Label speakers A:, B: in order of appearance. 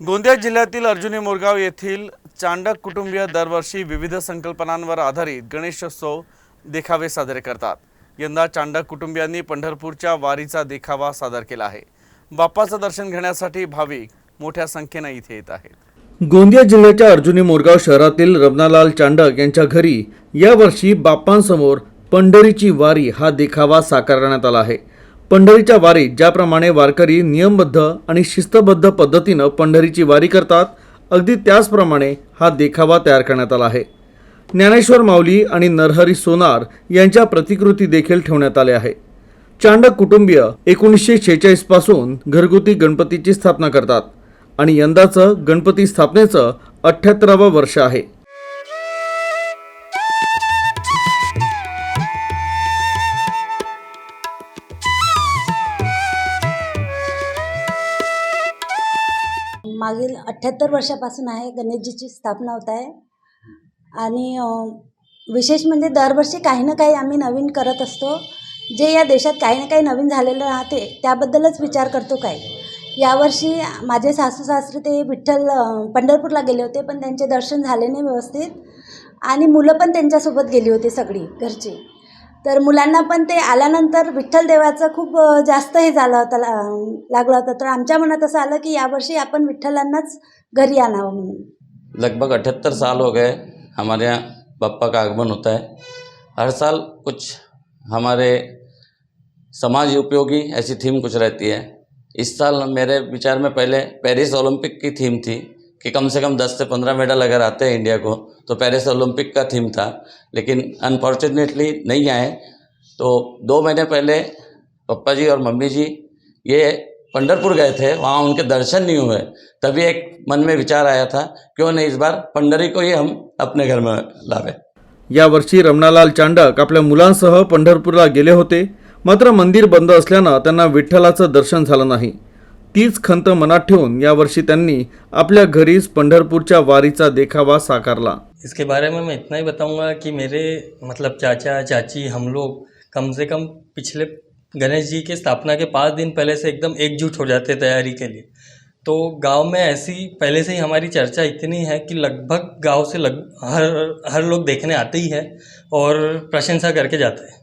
A: गोंदिया जिल्ह्यातील अर्जुनी मोरगाव येथील चांडक कुटुंबीय दरवर्षी विविध संकल्पनांवर आधारित गणेशोत्सव देखावे साजरे करतात. यंदा चांडक कुटुंबियांनी पंढरपूरच्या वारीचा देखावा सादर केला आहे. बाप्पाचं दर्शन घेण्यासाठी भाविक मोठ्या संख्येनं इथे येत आहेत. गोंदिया जिल्ह्याच्या अर्जुनी मोरगाव शहरातील रमणालाल चांडक यांच्या घरी यावर्षी बाप्पांसमोर पंढरीची वारी हा देखावा साकारण्यात आला आहे. पंढरीच्या वारीत ज्याप्रमाणे वारकरी नियमबद्ध आणि शिस्तबद्ध पद्धतीनं पंढरीची वारी करतात अगदी त्याचप्रमाणे हा देखावा तयार करण्यात आला आहे. ज्ञानेश्वर माऊली आणि नरहरी सोनार यांच्या प्रतिकृती देखील ठेवण्यात आल्या आहे. चांडक कुटुंबीय एकोणीसशे शेहेचाळीसपासून घरगुती गणपतीची स्थापना करतात आणि यंदाचं गणपती स्थापनेचं अठ्ठ्याहत्तरावं वर्ष आहे.
B: मागील अठ्ठ्याहत्तर वर्षापासून आहे गणेशजीची स्थापना होत आहे. आणि विशेष म्हणजे दरवर्षी काही ना काही आम्ही नवीन करत असतो. जे या देशात काही ना काही नवीन झालेलं राहते त्याबद्दलच विचार करतो काय. यावर्षी माझे सासू सासरे ते विठ्ठल पंढरपूरला गेले होते पण त्यांचे दर्शन झाले नाही व्यवस्थित. आणि मुलं पण त्यांच्यासोबत गेली होती सगळी घरची. तर मुलांना पण ते आल्यानंतर विठ्ठल देवाचं खूप जास्त हे झालं होतं ला- लागलं होतं. तर आमच्या मनात असं आलं की यावर्षी आपण विठ्ठलांनाच घरी आणावं म्हणून.
C: लगभग अठहत्तर साल हो गए हमारे यहाँ पप्पा का आगमन होता है। हर साल कुछ हमारे समाज उपयोगी ऐसी थीम कुछ रहती है। इस साल मेरे विचार में पहले पेरिस ओलंपिक की थीम थी। कि कम से कम 10 से 15 मेडल अगर आते हैं इंडिया को तो पेरिस ओलंपिक का थीम था, लेकिन अनफॉर्चुनेटली नहीं आए। तो दो महीने पहले पप्पा जी और मम्मी जी ये पंडरपुर गए थे, वहाँ उनके दर्शन नहीं हुए। तभी एक मन में विचार आया था, क्यों नहीं इस बार पंडरी को ही हम अपने घर में लावे।
A: यावर्षी रमणालाल चांडक आपल्या मुलांसह पंढरपूरला गेले होते, मात्र मंदिर बंद असल्यानं त्यांना दर्शन नाही. तीच खंत मनात ठेवून यावर्षी त्यांनी आपल्या घरीच पंढरपूरच्या वारीचा देखावा साकारला.
D: इसके बारे में मैं इतना ही बताऊँगा कि मेरे मतलब चाचा, चाची, हम लोग कम से कम पिछले गणेश जी के स्थापना के पाँच दिन पहले से एकदम एकजुट हो जाते तैयारी के लिए। तो गाँव में ऐसी पहले से ही हमारी चर्चा इतनी है कि लगभग गाँव से लग, हर हर लोग देखने आते ही है और प्रशंसा करके जाते हैं।